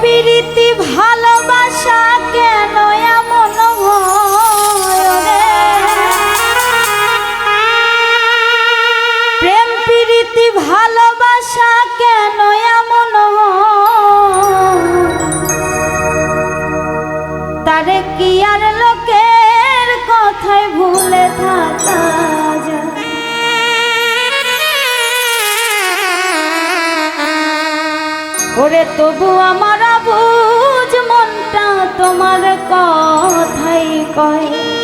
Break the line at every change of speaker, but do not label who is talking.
প্রীতি ভালো ওরে তবু আমার বুঝ মনটা তোমার কথাই কয়।